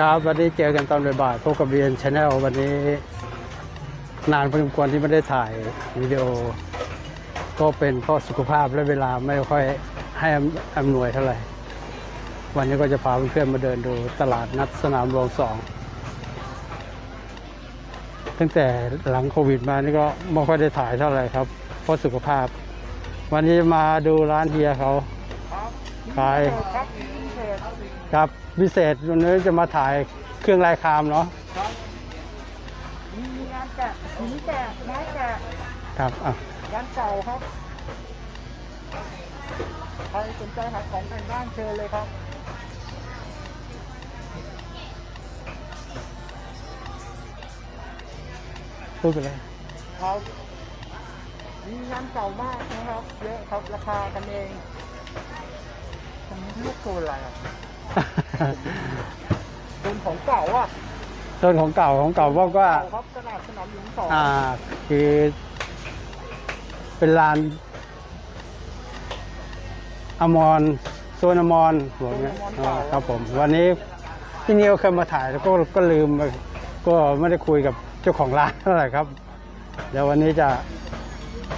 ครับ วันนี้เจอกันตอนบ่ายๆพบกับเบียนชาแนลวันนี้ นานพอสมควรที่ไม่ได้ถ่ายวิดีโอ ก็เป็นเพราะสุขภาพและเวลาไม่ค่อยให้อำนวยเท่าไหร่ วันนี้ก็จะพาเพื่อนๆมาเดินดูตลาดนัดสนามหลวงสองตั้งแต่หลังโควิดมานี่ก็ไม่ค่อยได้ถ่ายเท่าไหร่ครับ เพราะสุขภาพ วันนี้มาดูร้านเฮียเขาขายครับ พิเศษครับพิเศษวันนี้จะมาถ่ายเครื่องลายครามเนาะครับมีงานแกะหินแกะไม้แกะครับอะงานเก่าครับ ใครสนใจหาของแต่งบ้านเชิญเลยครับพูดไปเลยครับมีงานเก่ามากนะครับ เยอะครับราคากันเองตรงนี้เรียกโซนอะไรอะ โซนของเก่าอะต้นของเก่าของเก่าว่าว่าเก่า ครับตลาดสนามหลวงสองอ่า คือเป็นลานอมรโซนอมรบอกเนี้ยอ่าครับผม วันนี้พี่นิวเคยมาถ่ายแล้วก็ก็ลืมไปก็ไม่ได้คุยกับเจ้าของร้านเท่าไหร่ครับ เดี๋ยววันนี้จะ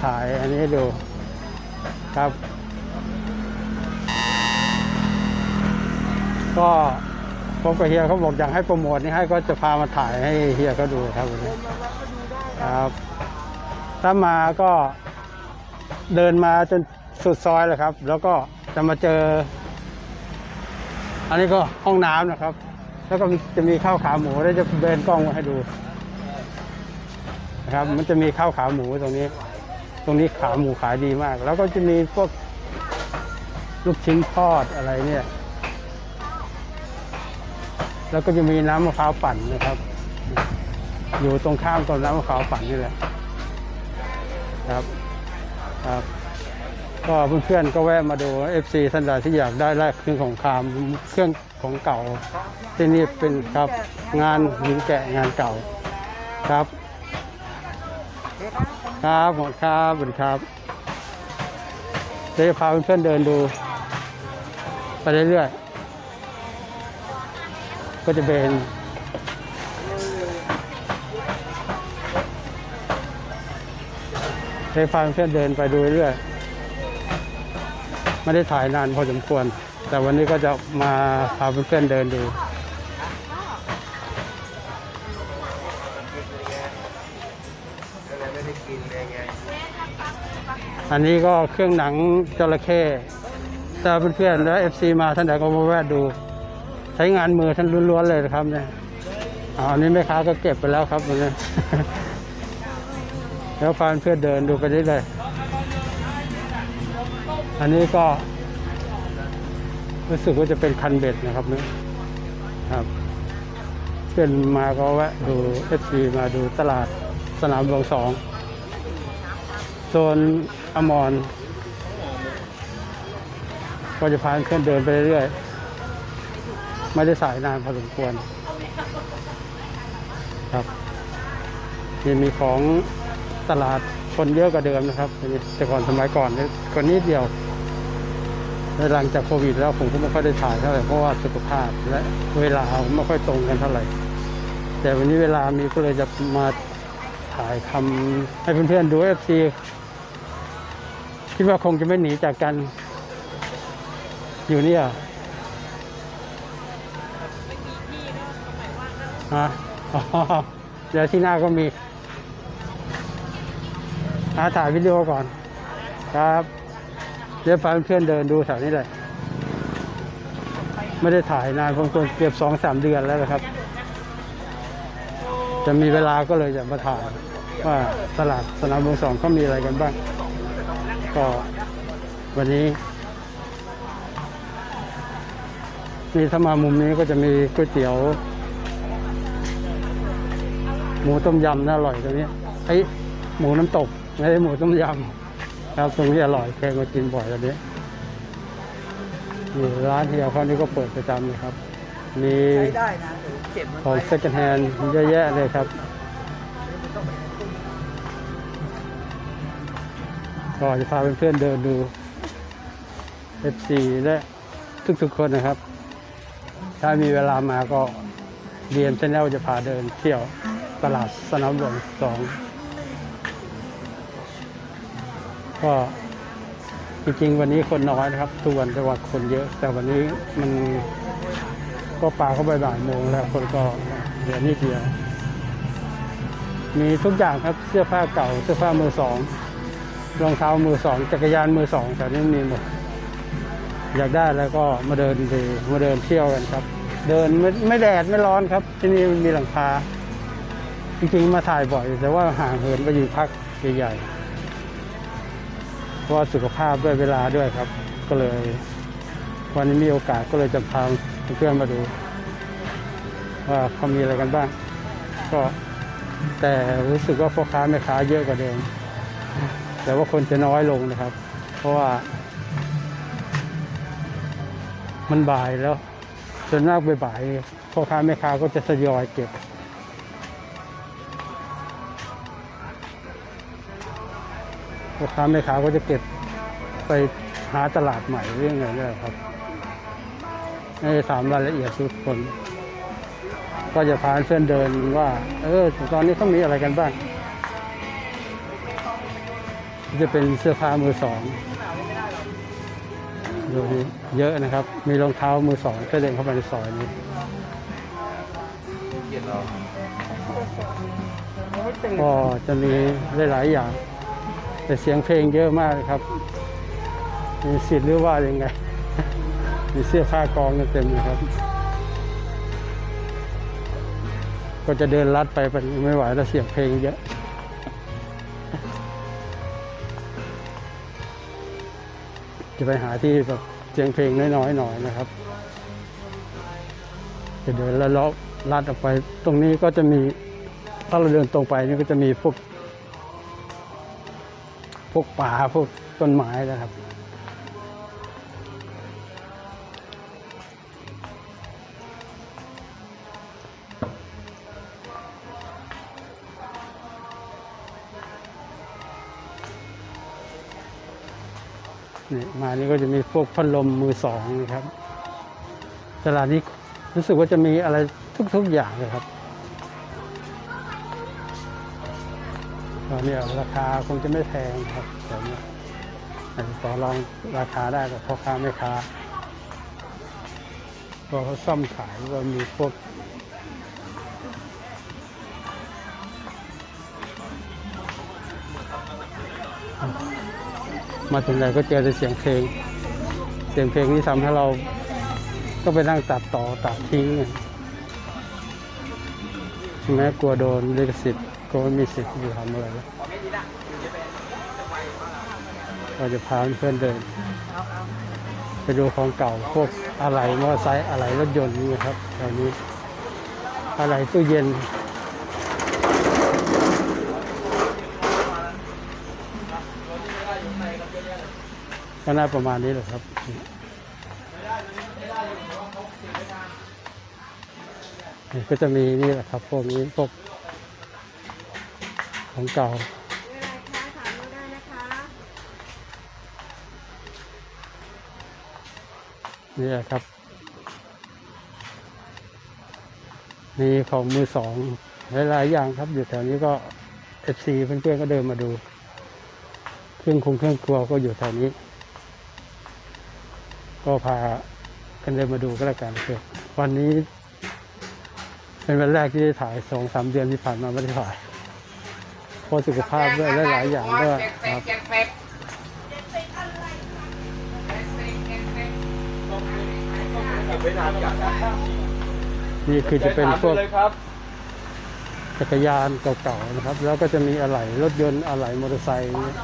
ถ่ายอันนี้ให้ดูครับ ก็พบกับเฮียเขาบอกอยากให้โปรโมทนี่ให้ก็จะพามาถ่ายให้เฮียเขาดูครับวันนี้ครับรับ ถ้ามาก็เดินมาจนสุดซอยเลยครับ แล้วก็จะมาเจอ อันนี้ก็ห้องน้ำนะครับ แล้วก็จะมีข้าวขาหมูแล้วจะเดินกล้องมาให้ดูนะครับ มันจะมีข้าวขาหมูตรงนี้ ตรงนี้ขาหมูขายดีมาก แล้วก็จะมีพวกลูกชิ้นทอดอะไรเนี่ย แล้วก็จะมีน้ำมะพร้าวปั่นนะครับ อยู่ตรงข้ามกับน้ำมะพร้าวปั่นนี่แหละครับครับก็เพื่อนๆก็แวะมาดู FC ท่านใดที่อยากได้แลกเครื่องของคามเครื่องของเก่า ที่นี่เป็นครับงานหินแกะงานเก่าครับ ครับครับหมดครับสวัสดีครับเดี๋ยวจะพาเพื่อนๆเดินดู ไปเรื่อยๆ ก็จะเป็นเดี๋ยวพาเพื่อนๆเดินไปดูเรื่อยๆไม่ได้ถ่ายนานพอสมควร แต่วันนี้ก็จะมาพาเพื่อนๆเดินดูอันนี้ก็เครื่องหนังจระเข้ถ้าเพื่อนๆแล้วเอฟซีมาท่านใดก็มาแวะดู ใช้งานมือท่านล้วนๆเลยนะครับเนี่ยอันนี้แม่ค้าก็เก็บไปแล้วครับตรงนี้แล้วพาเพื่อนเดินดูไปได้เลยๆอันนี้ก็ รู้สึกว่าจะเป็นคันเบ็ดนะครับเนี่ยครับเพื่อนมาก็แวะดูเอฟซีมาดูตลาดสนามหลวงสองโซนอมรก็จะพาเพื่อนเดินไปเรื่อยๆ ไม่ได้สายนานพอสมควร ครับนี่มีของตลาดคนเยอะกว่าเดิมนะครับแต่ก่อนสมัยก่อนเนี่ยคนนี้เดียวแล้วหลังจากโควิดแล้วผมก็ไม่ค่อยได้ถ่ายเท่าไหร่เพราะว่าสุขภาพและเวลาไม่ค่อยตรงกันเท่าไหร่ แต่วันนี้เวลามีก็เลยจะมาถ่ายทำให้เพื่อนๆดูเอฟซีคิดว่าคงจะไม่หนีจากกันอยู่เนี่ย ฮะเดี๋ยวที่หน้าก็มีหาถ่ายวิดีโอก่อน ครับ เดี๋ยวพาเพื่อนเดินดูแถวนี้เลย ไม่ได้ถ่ายนานบางคนเกือบสองสามเดือนแล้วนะครับ จะมีเวลาก็เลยจะมาถ่ายว่าตลาดสนามหลวงสองเขามีอะไรกันบ้าง ก็วันนี้นี่ถ้ามามุมนี้ก็จะมีก๋วยเตี๋ยว หมูต้มยำน่าอร่อยตรงนี้ไอ้ยหมูน้ำตกไม่ใช่หมูต้มยำครับตรงนี้อร่อยเคยมากินบ่อยตอนนี้นี่ร้านเฮียเขานี่ก็เปิดประจำเลยครับ มีใช้ได้นะเดี๋ยวเก็บมันของไว้ second hand เยอะแยะเลยครับก็จะพาเพื่อนๆเดินดู F4 และทุกๆคนนะครับ ถ้ามีเวลามาก็เรียนชแนลจะพาเดินเที่ยว ตลาดสนามหลวงสองก็จริงๆวันนี้คนน้อยนะครับทุกวันแต่ว่าคนเยอะ แต่วันนี้มันก็ปลาเข้าไปบ่ายโมงแล้วคนก็เหลือนิดเดียว มีทุกอย่างครับเสื้อผ้าเก่าเสื้อผ้ามือสองรองเท้ามือสองจักรยานมือสองแถวนี้มีหมดอยากได้แล้วก็มาเดินดูมาเดินเที่ยวกันครับ เดินไม่ไม่แดดไม่ร้อนครับ ที่นี่มันมีหลังคา จริงๆมาถ่ายบ่อย แต่ว่าห่างเหินไปอยู่พักใหญ่ๆเพราะสุขภาพด้วยเวลาด้วยครับ ก็เลย วันนี้มีโอกาสก็เลยจะพาเพื่อนมาดู ว่าเขามีอะไรกันบ้าง ก็แต่รู้สึกว่าพ่อค้าแม่ค้าเยอะกว่าเดิมแต่ว่าคนจะน้อยลงนะครับ เพราะว่า มันบ่ายแล้วส่วนมากบ่ายๆพ่อค้าแม่ค้าก็จะทยอยเก็บ พ่อค้าแม่ค้าก็จะเก็บไปหาตลาดใหม่เรื่องอะไรเนี่ยครับไม่ได้ถามรายละเอียดทุกคน ก็จะพาเพื่อนเดินว่า เออตอนนี้เขามีอะไรกันบ้าง จะเป็นเสื้อผ้ามือสองดูนี่เยอะนะครับ มีรองเท้ามือสองก็เดินเข้าไปในซอยนี้ยังไม่ตื่นก็จะมีหลาย ๆ อย่าง แต่เสียงเพลงเยอะมากเลยครับ มีสิทธิ์หรือว่ายังไง มีเสื้อผ้ากองกันเต็มเลยครับ ก็จะเดินลัดไปไปไม่ไหวแล้วเสียงเพลงเยอะจะไปหาที่แบบเสียงเพลงน้อยๆหน่อยนะครับ จะเดินแล้วลัดออกไป ตรงนี้ก็จะมีถ้าเราเดินตรงไปนี่ก็จะมีพวก พวกป่าพวกต้นไม้นะครับ นี่มานี่ก็จะมีพวกพัดลมมือสองนะครับ ตลาดนี้รู้สึกว่าจะมีอะไรทุกๆอย่างเลยครับ ตอนนี้ราคาคงจะไม่แพงครับแต่เนี่ยอาจจะต่อรองราคาได้กับพ่อค้าแม่ค้าพอเขาซ่อมขายก็มีพวกมาถึงไหนก็เจอแต่เสียงเพลง เสียงเพลงที่ทำให้เราก็ไปนั่งตัดต่อตัดทิ้ง ไงแม้กลัวโดนลิขสิทธิ์ก็ไม่มีสิทธิ์อยู่ทำอะไรแล้วเราจะพาเพื่อนเดิน ไปดูของเก่าพวกอะไหล่มอเตอร์ไซค์อะไหล่รถยนต์นี่ครับแถวนี้ อะไหล่ตู้เย็นก็น่าประมาณนี้แหละครับ ก็จะมีนี่แหละครับพวกนี้พวกของเก่านี่แหละครับ มีของมือสองหลายๆอย่างครับ อยู่แถวนี้ก็เอฟซีเพื่อนๆก็เดินมาดู เครื่องคงเครื่องครัวก็อยู่แถวนี้ ก็พากันเดินมาดูก็แล้วกันเถอวันนี้ เป็นวันแรกที่ได้ถ่ายสองสามเดือนที่ผ่านมาไม่ได้ถ่ายเพราะสุขภาพด้วยและหลายอย่างด้วยครับไม่นานจัดนี่คือจะเป็นพวกเลยครับจักรยานเก่าๆนะครับ แล้วก็จะมีอะไหล่รถยนต์อะไหล่มอเตอร์ไซค์อย่างเงี้ย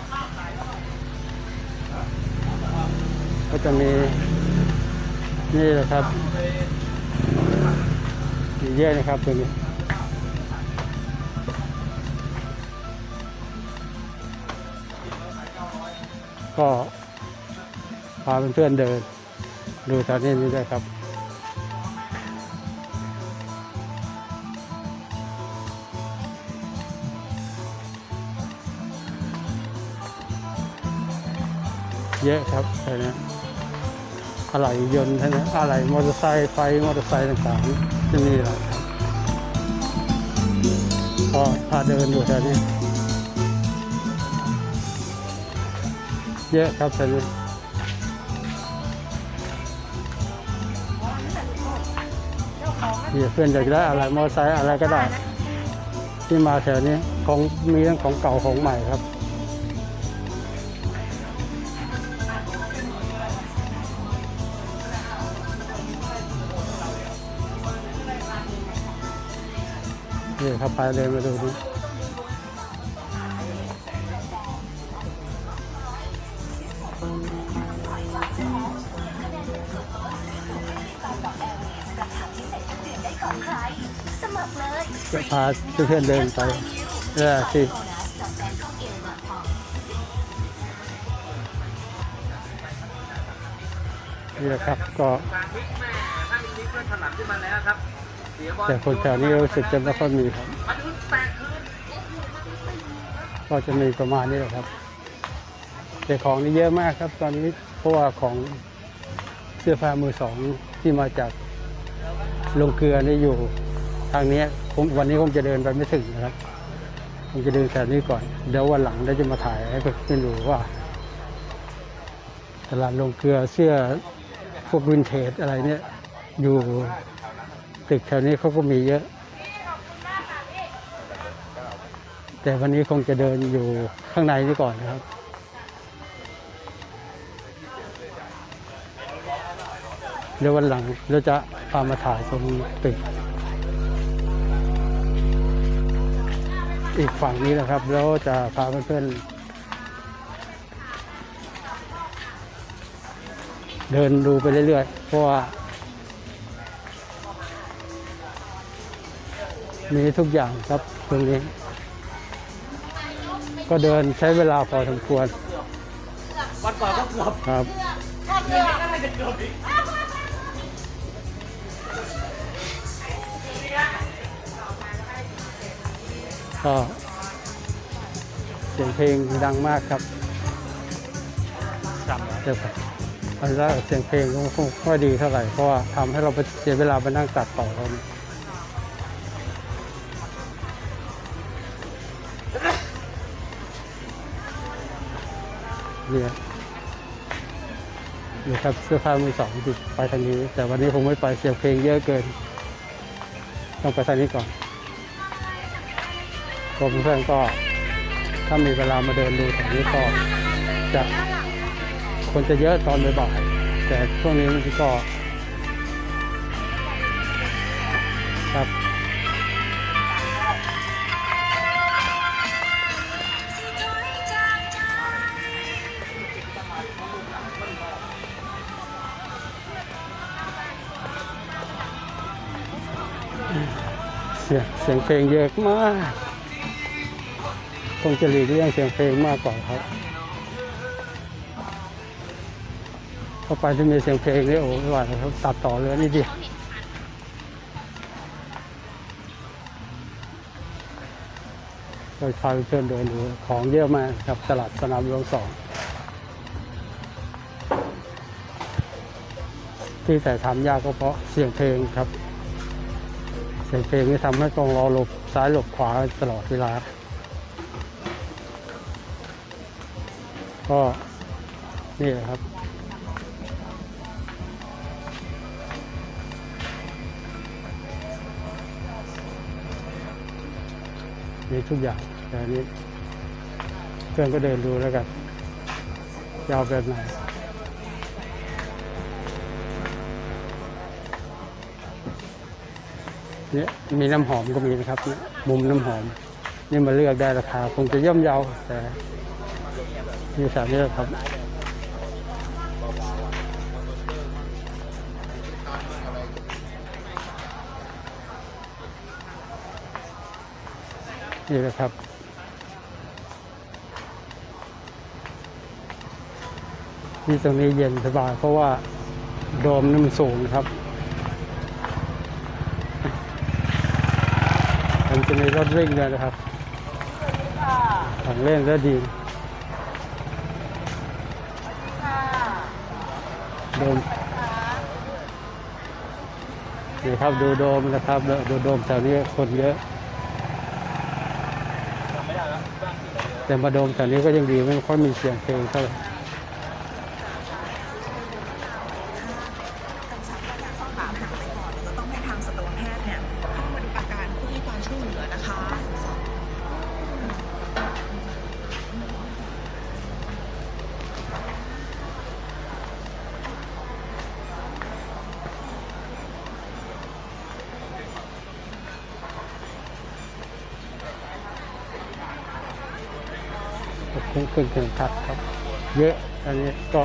ก็จะมีนี่แหละครับมี เยอะนะครับตัวนี้ก็พาเพื่อนๆเดิน ดูแถวนี้นี่ด้ครับเยอะครับแถวนี้อะไหล่ยนต์ทั้งนั้อะไหล่มอเตอร์ไซค์ไฟมอเตอร์ไซค์ต่างๆ จะมีหลายครับก็พาเดินอยู่แถวนี้เยอะครับแถวนี้เพื่อนอยากได้อะไรมอเตอร์ไซค์อะไรก็ได้ ที่มาแถวนี้ของมีทั้งของเก่าของใหม่ครับ นี่ครับไปเลยมาดูดิจะพาเพื่อนๆเดินไปเออสินี่แหละครับก็บางพริกแม่ถ้ามีพริกก็ถนัดขึ้นมาแล้วครับ แต่คนแถวนี้รู้สึกจะไม่ค่อยมีครับ ก็จะมีประมาณนี้แหละครับ แต่ของนี่เยอะมากครับ ตอนนี้เพราะว่าของเสื้อผ้ามือสองที่มาจากลงเกลือนี่อยู่ทางนี้ผมวันนี้ผมจะเดินไปไม่ถึงนะครับผมจะเดินแถวนี้ก่อน เดี๋ยววันหลังเราจะมาถ่ายให้เพื่อนดูว่าตลาดลงเกลือเสื้อพวกวินเทจอะไรเนี่ยอยู่ ตึกแถวนี้เขาก็มีเยอะ แต่วันนี้คงจะเดินอยู่ข้างในนี่ก่อนนะครับ เดี๋ยววันหลังเราจะพามาถ่ายตรงตึก อีกฝั่งนี้นะครับ แล้วจะพาเพื่อนๆเดินดูไปเรื่อยๆ เพราะว่า มีทุกอย่างครับตรงนี้ ก็เดินใช้เวลาพอสมควรวันก่อนก็เกือบครับน่าจะเกือบอีกก็เสียงเพลงดังมากครับเดี๋ยวก่อนอันแรกเสียงเพลงก็คงไม่ค่อยดีเท่าไหร่เพราะว่าทำให้เราไปเสียเวลาไปนั่งตัดต่อเขาเนี่ย เนี่ยนี่ครับเสื้อผ้ามือสองที่ไปทางนี้ แต่วันนี้ผมไม่ไปเสียงเพลงเยอะเกิน ต้องไปทางนี้ก่อนก็เพื่อนก็ถ้ามีเวลามาเดินดูแถวนี้ก็จะคนจะเยอะตอนบ่ายๆแต่ช่วงนี้มันก็ครับ สียงเสียงเพลงเยอะมาก คงจะหลีกเลี่ยงเสียงเพลงมากกว่าครับเข้าไปที่มีเสียงเพลงนี่โอ้ไม่ไหวแล้วครับตัดต่อเลยนี่ดิก็พาเพื่อนเดินดูของเยอะมากครับตลาดสนามหลวงสองที่แต่ทำยากก็เพราะเสียงเพลงครับ เสียงเพลงนี่ทำให้ต้องรอหลบซ้ายหลบขวาตลอดเวลา ก็นี่แหละครับมีทุกอย่างแต่นนี้เพื่อนก็เดินดูแล้วกันจะเอาแบบไหน เนี่ยมีน้ำหอมก็มีนะครับมุมน้ำหอมนี่มาเลือกได้ราคาคงจะย่อมเยาแต่มีสามนี้แหละครับนี่แหละครับที่ตรงนี้เย็นสบายเพราะว่าโดมนี่มันสูงครับ จะมีรถวิ่งด้วยนะครับของเล่นก็ดีโดมนี่ครับดูโดมนะครับดูโดมแถวนี้คนเยอะ แต่มาโดมแถวนี้ก็ยังดีไม่ค่อยมีเสียงเพลงเท่าไหร่ เครื่องเครื่องเครื่องคัดครับ เยอะอันนี้ก็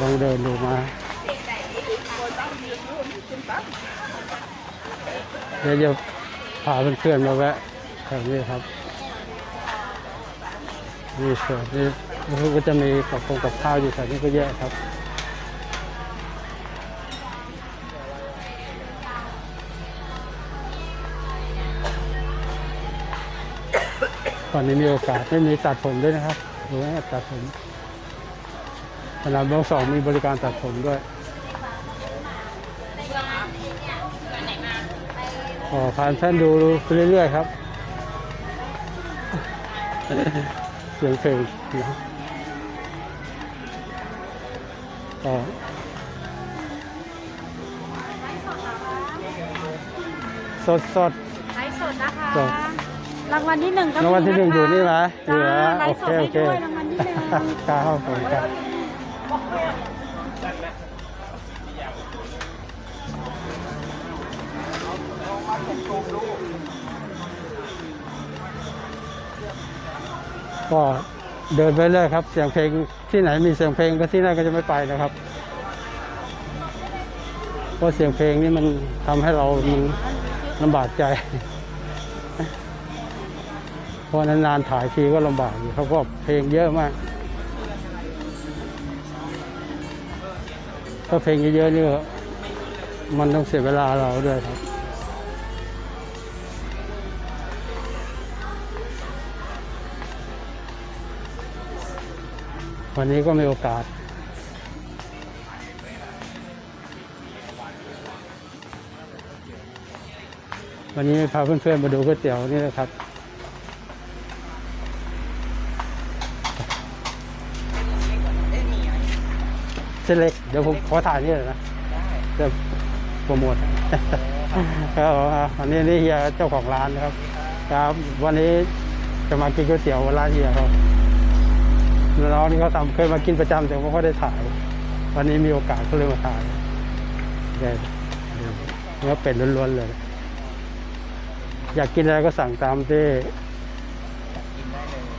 ลองเดินดูมาเดี๋ยวจะพาเพื่อนๆมาแวะแถวนี้ครับนี่สวนนี่ก็จะมีกับคงกับข้าวอยู่แถวนี้ก็เยอะครับ อนนี้มีโอกาสไม่มีตัดผมด้วยนะครับดูนะตัดผมสนามเบลสองมีบริการตัดผมด้วยอ๋อผ่านท่านดูไปเรื่อยๆครับ เสียงเพลงนะก็สดสดไลฟ์สดนะคะสด รางวัลที่หนึ่งก็รางวัลที่หนึ่งอยู่นี่ไหมอจ้ายู่แล้วไลโอฟ์สเคดโอให้เคด้วยรางวัลที่หนึ่งครับผมครับก็เดินไปเลยครับ เสียงเพลงที่ไหนมีเสียงเพลงก็ที่นั่นก็จะไม่ไปนะครับเพราะเสียงเพลงนี่มันทำให้เรามันลำบากใจ เพราะนานๆถ่ายทีก็ลำบากอยู่เขาก็เพลงเยอะมาก ถ้าเพลงเยอะๆนี่มันต้องเสียเวลาเราด้วยครับวันนี้ก็มีโอกาส วันนี้พาเพื่อนๆมาดูก๋วยเตี๋ยวนี่นะครับ ส้นเล็ก เดี๋ยวผมขอถ่ายนี่เลยนะจะโปรโมทครับผมครับอันนี้นี่เฮียเจ้าของร้านนะครับ ครับ วันนี้จะมากินก๋วยเตี๋ยวร้านเฮียเขาน้องนี่เขาทำเคยมากินประจำแต่ไม่ค่อยได้ถ่าย วันนี้มีโอกาสก็เลยมาถ่ายเดี๋ยวเนื้อเป็ดล้วนๆเลย อยากกินอะไรก็สั่งตามที่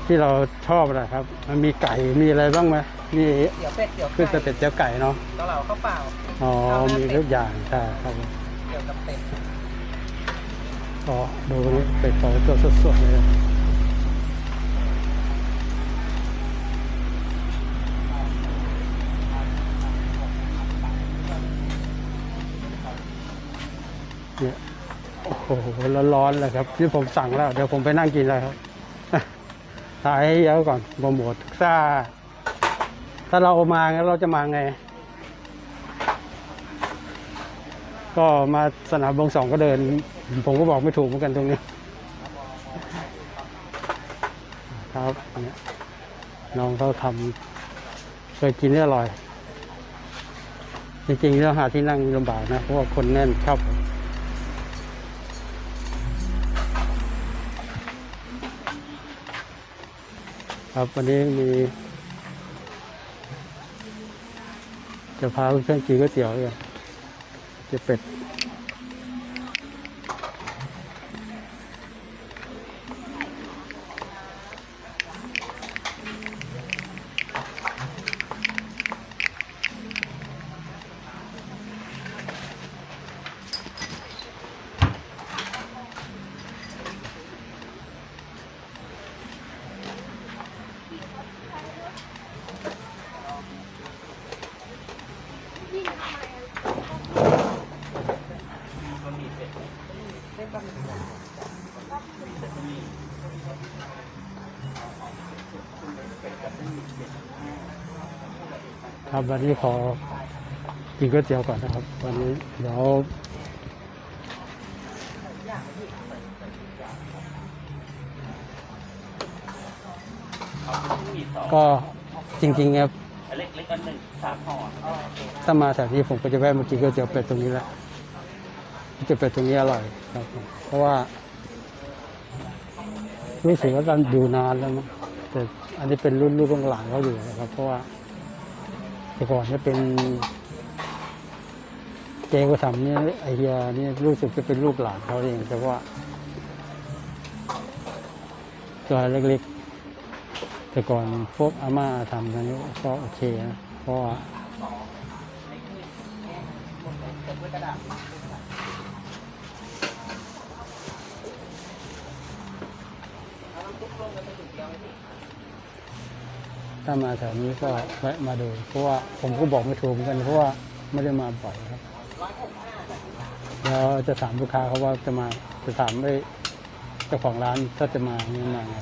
ที่เราชอบนะครับ มันมีไก่มีอะไรบ้างไหม มีเดี๋ยวเป็ดเดี๋ยวคือแต่เป็ดเจียวไก่เนาะเกาเหลาข้าวเปล่า อ๋อมีทุกอย่างใช่ครับผมเกี่ยวกับเป็ดก็ดูนี่เป็ดของตัวสดๆเลยเนี่ยโอ้โหร้อนๆเลยครับที่ผมสั่งแล้ว เดี๋ยวผมไปนั่งกินแล้วครับ ถ่ายให้เยอะก่อนโปรโมทถ้า ถ้าเรามางั้นเราจะมาไง ก็มาสนามบงสองก็เดิน ผมก็บอกไม่ถูกเหมือนกันตรงนี้ ครับเนี่ยน้องเขาทำเคยกินได้อร่อย จริงๆแล้วหาที่นั่งลำบากนะ เพราะว่าคนแน่นครับครับวันนี้มี จะพาเพื่อนกินก๋วยเตี๋ยวเลยเจะเป็ด ครับ วันนี้ขอกินก๋วยเตี๋ยวก่อนนะครับ วันนี้เดี๋ยวก็จริงๆครับถ้ามาแถวนี้ผมก็จะแวะมากินก๋วยเตี๋ยวเป็ดตรงนี้แหละก๋วยเตี๋ยวเป็ดตรงนี้อร่อยครับ เพราะว่ารู้สึกว่าการอยู่นานแล้วมั้งแต่อันนี้เป็นรุ่นลูกหลานเขาอยู่นะครับ เพราะว่า แต่ก่อนเนี่ยเป็นเจก็ทำเนี่ยไอเดียเนี่ยรู้สึกจะเป็นลูกหลานเขาเองแต่ว่าตัวเล็กๆ แต่ก่อนพวกอาม่าทำกันนี้ก็โอเคนะเพราะว่า ถ้ามาแถวนี้ก็แวะมาดู เพราะว่าผมก็บอกไม่ถูกเหมือนกันเพราะว่าไม่ได้มาบ่อยครับ แล้วจะถามลูกค้าเขาว่าจะมาจะถามไอ้เจ้าของร้านถ้าจะมาไม่มาไง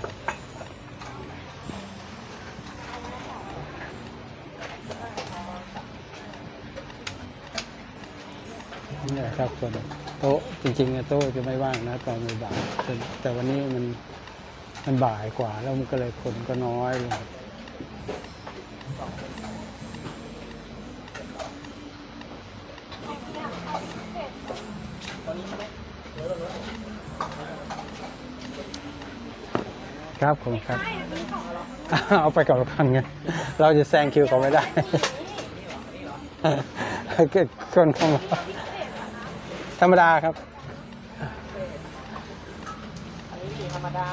นี่แหละครับส่วนโต๊ะจริงๆโต๊ะจะไม่ว่างนะตอนบ่ายแต่วันนี้มันมันบ่ายกว่าแล้วมันก็เลยคนก็น้อยเลง ครับผมครับ เอาไปกับรถคันไงเราจะแซงคิวเขาไม่ได้เกิดคนเข้ามาธรรมดาครับธรรมดา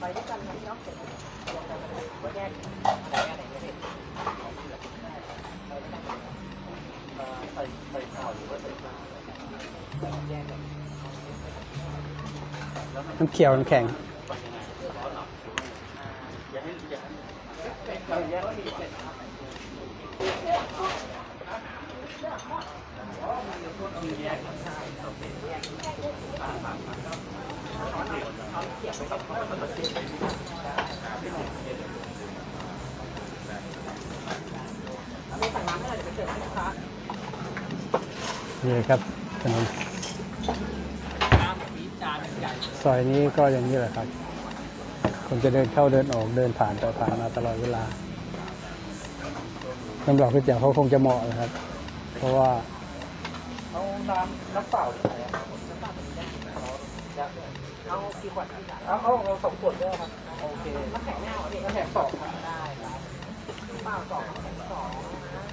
ไปด้วยกันนะพี่น้องเสร็จว่าแยกไหนอันไหนไม่เห็นใส่ใส่ข้าวหรือว่าใส่ข้าวแยกกันน้ำเขียวน้ำแข็งแยกสี่เจ็ด นี่ครับถนนซอยนี้ก็อย่างนี้แหละครับคนจะเดินเข้าเดินออกเดินผ่านไปผ่านมาตลอดเวลาสำหรับก๋วยเตี๋ยวเขาคงจะเหมาะนะครับ เพราะว่าเอาน้ำน้ำเปล่า หรืออะไรครับเอากี่ขวดเอาเอาเอาสองขวดด้วยครับ โอเคน้ำแข็งไม่เอาดิน้ำแข็งสองครับได้ครับเปล่าสองน้ำแข็งสองนะ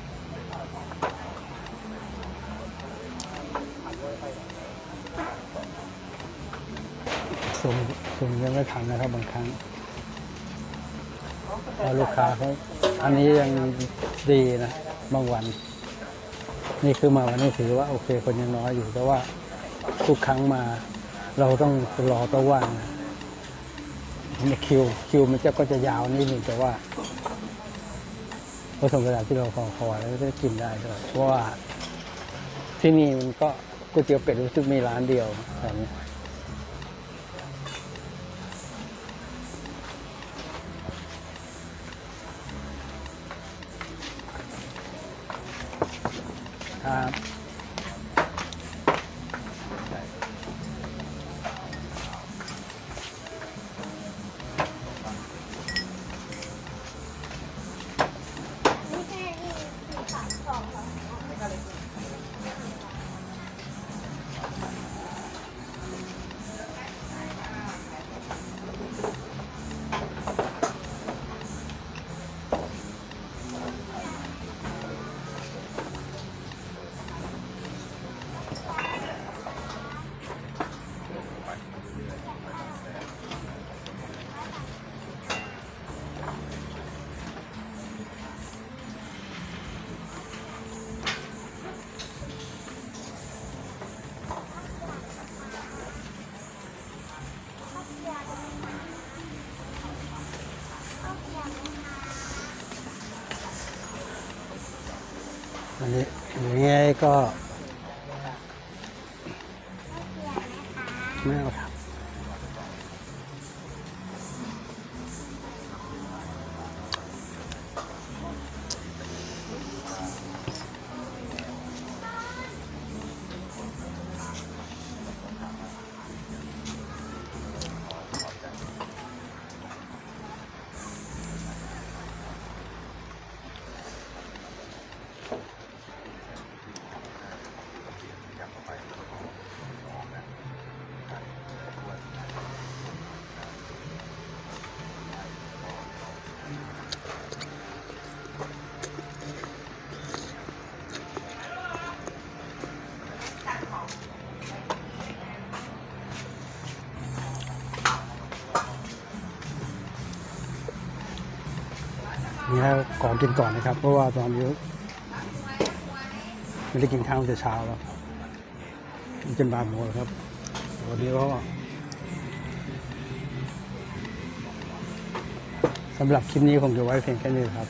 สุ่มสุ่มยังไม่ทันนะครับบางครั้งเพราะลูกค้าเขาอันนี้ยังดีนะบางวัน นี่คือมาวันนี้ถือว่าโอเคคนยังน้อยอยู่แต่ว่าทุกครั้งมา เราต้องรอตัวว่างนะนี่คิวคิวมันจะก็จะยาวนิดหนึ่งแต่ว่าพอถึงเวลาที่เราขอคอยแล้วก็จะกินได้ด้วยเพราะว่าที่นี่มันก็ก๋วยเตี๋ยวเป็ดรู้สึกมีร้านเดียวแบบนี้ นี่ให้ของกินก่อนนะครับ เพราะว่าตอนนี้ ไม่ได้กินข้าวตั้งแต่เช้าแล้วกินจนบ่ายโมงครับวันนี้ก็สำหรับคลิปนี้ผมจะไว้เพียงแค่นี้ครับ